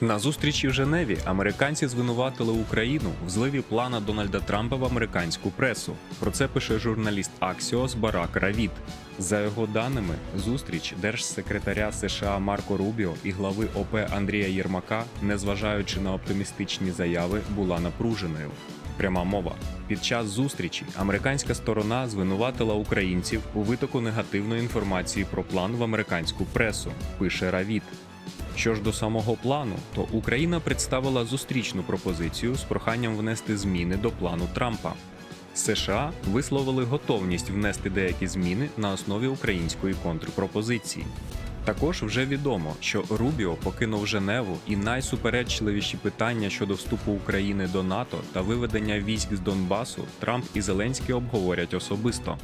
На зустрічі в Женеві американці звинуватили Україну в зливі плана Дональда Трампа в американську пресу. Про це пише журналіст Axios Барак Равід. За його даними, зустріч держсекретаря США Марко Рубіо і глави ОП Андрія Єрмака, незважаючи на оптимістичні заяви, була напруженою. Пряма мова. Під час зустрічі американська сторона звинуватила українців у витоку негативної інформації про план в американську пресу, пише Равід. Що ж до самого плану, то Україна представила зустрічну пропозицію з проханням внести зміни до плану Трампа. США висловили готовність внести деякі зміни на основі української контрпропозиції. Також вже відомо, що Рубіо покинув Женеву і найсуперечливіші питання щодо вступу України до НАТО та виведення військ з Донбасу Трамп і Зеленський обговорять особисто.